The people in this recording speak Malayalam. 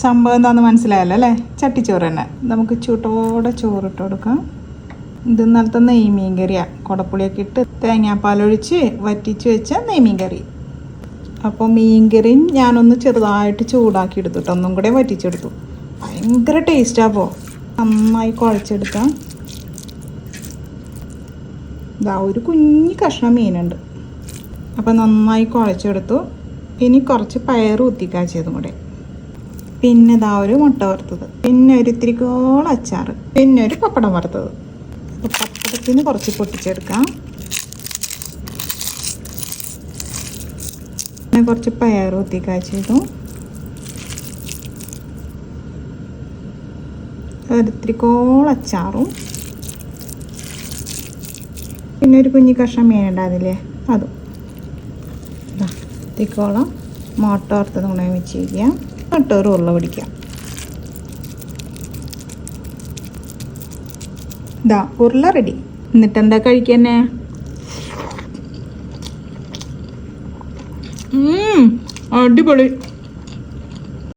സംഭവം എന്താണെന്ന് മനസ്സിലായല്ലോ അല്ലേ? ചട്ടിച്ചോറ് തന്നെ. നമുക്ക് ചൂട്ടോടെ ചോറിട്ട് കൊടുക്കാം. ഇത് ഇന്നലത്തെ നെയ്മീൻ കറിയാണ് കുടപ്പുളിയൊക്കെ ഇട്ട് തേങ്ങാപ്പാലൊഴിച്ച് വറ്റിച്ച് വെച്ച നെയ്മീൻ കറി അപ്പോൾ മീൻ കറിയും ഞാനൊന്ന് ചെറുതായിട്ട് ചൂടാക്കി എടുത്തു കേട്ടോ ഒന്നും കൂടെ വറ്റിച്ചെടുത്തു ഭയങ്കര ടേസ്റ്റാ പോ നന്നായി കുഴച്ചെടുക്കാം. ഇതാ ഒരു കുഞ്ഞു കഷ്ണം മീനുണ്ട്. അപ്പോൾ നന്നായി കുഴച്ചെടുത്തു. ഇനി കുറച്ച് പയർ ഊത്തിക്കാച്ചതും കൂടെ. പിന്നെ ഇതാ ഒരു മുട്ട വറുത്തത്. പിന്നെ ഒരു ഇത്തിരിക്കോളം അച്ചാർ. പിന്നെ ഒരു പപ്പടം വറുത്തത്. അപ്പോൾ പപ്പടത്തിന് കുറച്ച് പൊട്ടിച്ചെടുക്കാം. പിന്നെ കുറച്ച് പയർ ഊത്തിക്കാച്ചതും ഒരിത്തിരിക്കോളം അച്ചാറും. പിന്നെ ഒരു കുഞ്ഞി കഷ്ണം ഉണ്ടാവില്ലേ അതും. ഇത്തിരിക്കോളം തിക്കോളം മുട്ട വറുത്തത് കൂടെ വെച്ച് ഒരു ഉരുള പിടിക്കാം. ഇതാ ഉരുള റെഡി എന്നിട്ട് എന്താ കഴിക്കന്നെ അടിപൊളി.